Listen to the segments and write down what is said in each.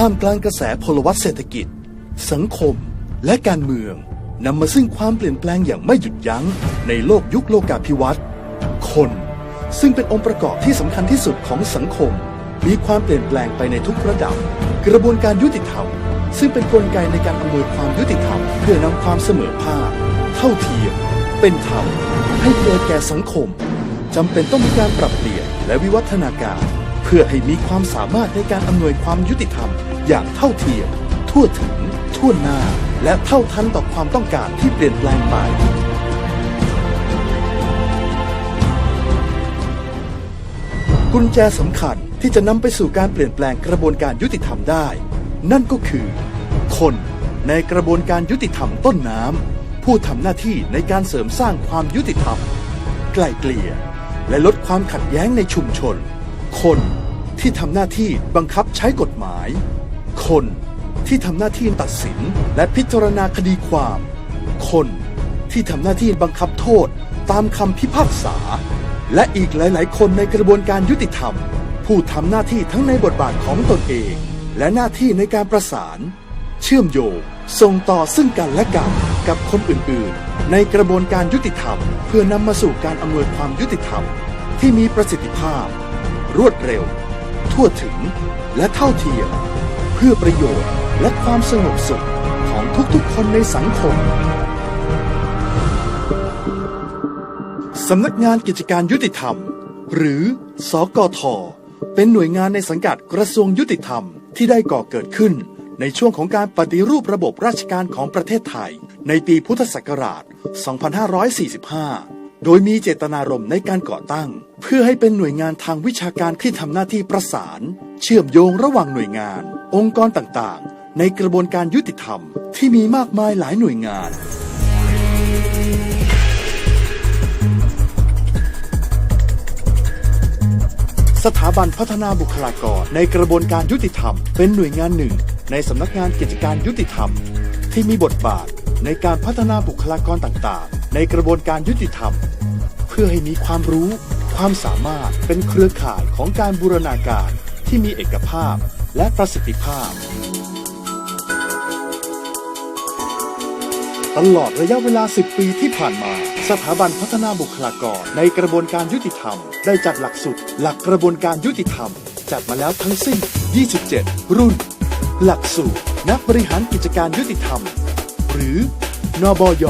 ท่ามกลางกระแสพลวัตเศรษฐกิจ สังคม และการเมืองนำมาซึ่งความเปลี่ยนแปลงอย่างไม่หยุดยั้ง ในโลกยุคโลกาภิวัตน์คน ซึ่งเป็นองค์ประกอบที่สำคัญที่สุดของสังคม มีความเปลี่ยนแปลงไปในทุกระดับ กระบวนการยุติธรรม ซึ่งเป็นกลไกในการอำนวยความยุติธรรม เพื่อนำความเสมอภาค เท่าเทียม เป็นธรรม ให้เกิดแก่สังคมจำเป็นต้องมีการปรับเปลี่ยนและวิวัฒนาการ เพื่อให้มีความสามารถในการอำนวยความยุติธรรม อย่างเท่าเทียม ทั่วถึง ทั่วหน้า และเท่าทันต่อความต้องการที่เปลี่ยนแปลงไปกุญแจสำคัญที่จะนำไปสู่การเปลี่ยนแปลงกระบวนการยุติธรรมได้ นั่นก็คือ คนในกระบวนการยุติธรรมต้นน้ำผู้ทำหน้าที่ในการเสริมสร้างความยุติธรรม ไกล่เกลี่ย และลดความขัดแย้งในชุมชน คนที่ทำหน้าที่บังคับใช้กฎหมาย คนที่ทำหน้าที่ตัดสินและพิจารณาคดีความ คนที่ทำหน้าที่บังคับโทษตามคำพิพากษา และอีกหลาย ๆ คนในกระบวนการยุติธรรม ผู้ทำหน้าที่ทั้งในบทบาทของตนเอง และหน้าที่ในการประสาน เชื่อมโยงส่งต่อซึ่งกันและกันกับคนอื่น ๆ ในกระบวนการยุติธรรม เพื่อนำมาสู่การอำนวยความยุติธรรม ที่มีประสิทธิภาพ รวดเร็ว ทั่วถึงและเท่าเทียม เพื่อประโยชน์และความสงบสุขของทุกๆ คนในสังคม สำนักงานกิจการยุติธรรม หรือ สกท เป็นหน่วยงานในสังกัดกระทรวงยุติธรรมที่ได้ก่อเกิดขึ้นในช่วงของการปฏิรูประบบราชการของประเทศไทย ในปีพุทธศักราช 2545 โดยมีเจตนารมณ์ในการก่อตั้ง เพื่อให้เป็นหน่วยงานทางวิชาการที่ทำหน้าที่ประสาน เชื่อมโยงระหว่างหน่วยงาน องค์กรต่างๆ ในกระบวนการยุติธรรมที่มีมากมายหลายหน่วยงาน สถาบันพัฒนาบุคลากรในกระบวนการยุติธรรม เป็นหน่วยงานหนึ่ง ในสำนักงานกิจการยุติธรรม ที่มีบทบาทในการพัฒนาบุคลากรต่างๆ ในกระบวนการยุติธรรม เพื่อให้มีความรู้ ความสามารถเป็นเครือข่ายของการบูรณาการที่มีเอกภาพ และประสิทธิภาพ ตลอดระยะเวลา 10 ปีที่ผ่านมา สถาบันพัฒนาบุคลากรในกระบวนการยุติธรรม ได้จัดหลักสูตรหลักกระบวนการยุติธรรม จัดมาแล้วทั้งสิ้น 27 รุ่น หลักสูตรนักบริหารกิจการยุติธรรม หรือนบย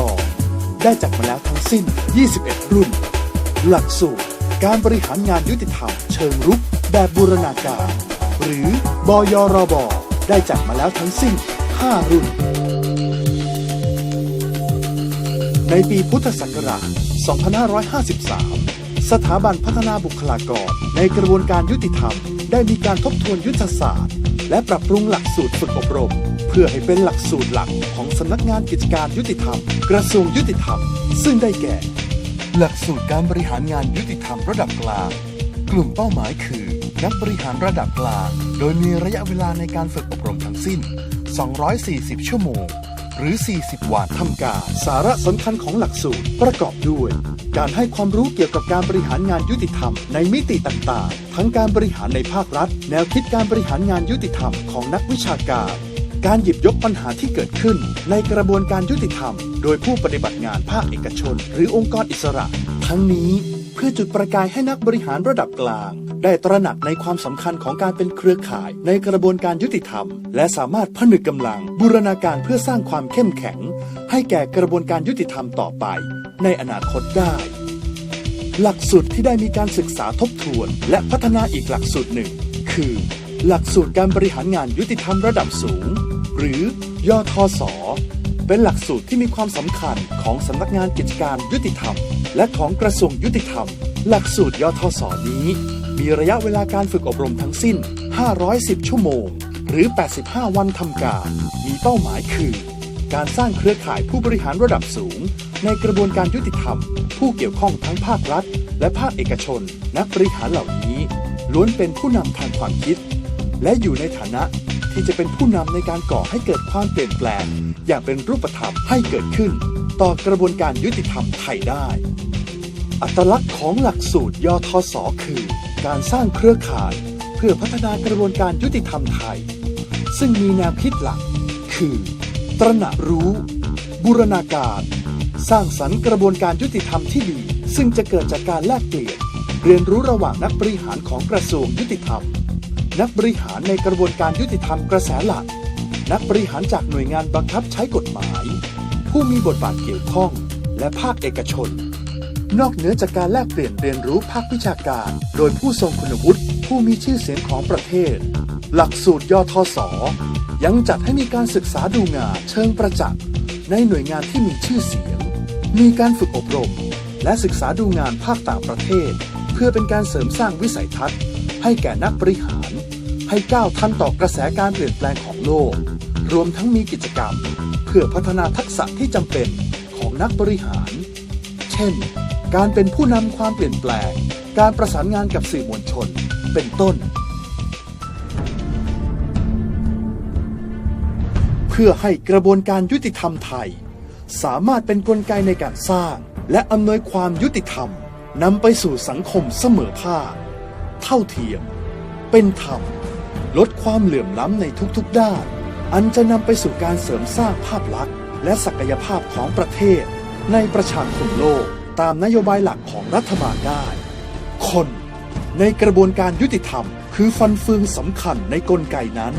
ได้จัดมาแล้วทั้งสิ้น 21 รุ่น หลักสูตรการบริหารงานยุติธรรม เชิงรุกแบบบูรณาการ หรือบยรบได้จัดมาแล้วทั้งสิ้น 5 รุ่น ในปีพุทธศักราช 2553 สถาบันพัฒนาบุคลากร ในกระบวนการยุติธรรม ได้มีการทบทวนยุทธศาสตร์ และปรับปรุงหลักสูตรฝึกอบรม เพื่อให้เป็นหลักสูตรหลักของสำนักงานกิจการยุติธรรม กระทรวงยุติธรรม ซึ่งได้แก่ หลักสูตรการบริหารงานยุติธรรมระดับกลาง กลุ่มเป้าหมายคือ นักบริหารระดับกลาง โดยมีระยะเวลาในการฝึกอบรมทั้งสิ้น 240 ชั่วโมง หรือ 40 วันทำการสาระสำคัญของหลักสูตรประกอบด้วย การให้ความรู้เกี่ยวกับการบริหารงานยุติธรรมในมิติต่างๆ ทั้งการบริหารในภาครัฐ แนวคิดการบริหารงานยุติธรรมของนักวิชาการการหยิบยกปัญหาที่เกิดขึ้น ในกระบวนการยุติธรรม โดยผู้ปฏิบัติงานภาคเอกชน หรือองค์กรอิสระ ทั้งนี้ เพื่อจุดประกายให้นักบริหารระดับกลาง ได้ตระหนักในความสำคัญของการเป็นเครือข่ายในกระบวนการยุติธรรม และสามารถผนึกกำลังบูรณาการเพื่อสร้างความเข้มแข็ง ให้แก่กระบวนการยุติธรรมต่อไป ในอนาคตได้ หลักสูตรที่ได้มีการศึกษาทบทวน และพัฒนาอีกหลักสูตรหนึ่ง คือ หลักสูตรการบริหารงานยุติธรรมระดับสูง หรือยทศ เป็นหลักสูตรที่มีความสำคัญของสำนักงานกิจการยุติธรรม และของกระทรวงยุติธรรม หลักสูตรยทศนี้ มีระยะเวลาการฝึกอบรมทั้งสิ้น 510 ชั่วโมง หรือ 85 วันทำการ มีเป้าหมายคือ การสร้างเครือข่ายผู้บริหารระดับสูง ในกระบวนการยุติธรรม ผู้เกี่ยวข้องทั้งภาครัฐ และภาคเอกชน นักบริหารเหล่านี้ ล้วนเป็นผู้นำทางความคิด และอยู่ในฐานะ ที่จะเป็นผู้นำในการก่อให้เกิดความเปลี่ยนแปลง อย่างเป็นรูปธรรมให้เกิดขึ้น ต่อกระบวนการยุติธรรมไทยได้ อัตลักษณ์ของหลักสูตรยทศคือ การสร้างเครือข่าย เพื่อพัฒนากระบวนการยุติธรรมไทย ซึ่งมีแนวคิดหลัก คือ ตระหนักรู้ บูรณาการ สร้างสรรค์กระบวนการยุติธรรมที่ดี ซึ่งจะเกิดจากการแลกเปลี่ยนเรียนรู้ระหว่างนักบริหารของกระทรวงยุติธรรม นักบริหารในกระบวนการยุติธรรมกระแสหลัก นักบริหารจากหน่วยงานบังคับใช้กฎหมาย ผู้มีบทบาทเกี่ยวข้อง และภาคเอกชน นอกเหนือจากการแลกเปลี่ยนเรียนรู้ภาควิชาการ โดยผู้ทรงคุณวุฒิผู้มีชื่อเสียงของประเทศ หลักสูตรยทศยังจัดให้มีการศึกษาดูงานเชิงประจักษ์ในหน่วยงานที่มีชื่อเสียง มีการฝึกอบรม และศึกษาดูงานภาคต่างประเทศ เพื่อเป็นการเสริมสร้างวิสัยทัศน์ ให้แก่นักบริหาร ให้ก้าวทันต่อกระแสการเปลี่ยนแปลงของโลก รวมทั้งมีกิจกรรม เพื่อพัฒนาทักษะที่จำเป็นของนักบริหาร เช่น การเป็นผู้นำความเปลี่ยนแปลง การประสานงานกับสื่อมวลชน เป็นต้น เพื่อให้กระบวนการยุติธรรมไทย สามารถเป็นนกลไกในการสร้าง และอำนวยความยุติธรรมนำไปสู่สังคมเสมอภาค เท่าเทียม เป็นธรรม ลดความเหลื่อมล้ำในทุกๆด้าน อันจะนำไปสู่การเสริมสร้างภาพลักษณ์ และศักยภาพของประเทศ ในประชาคมโลกตามนโยบายหลักของรัฐบาลได้ คนในกระบวนการยุติธรรม คือฟันเฟืองสำคัญในกลไกนั้น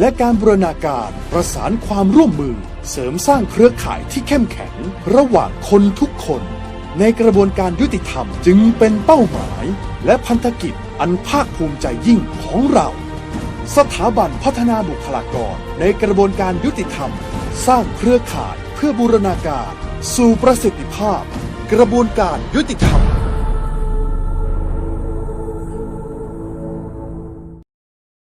และการบูรณาการประสานความร่วมมือ เสริมสร้างเครือข่ายที่เข้มแข็ง ระหว่างคนทุกคน ในกระบวนการยุติธรรมจึงเป็นเป้าหมาย และพันธกิจ อันภาคภูมิใจยิ่งของเรา สถาบันพัฒนาบุคลากรในกระบวนการยุติธรรม สร้างเครือข่ายเพื่อบูรณาการ สู่ประสิทธิภาพ กระบวนการยุติธรรม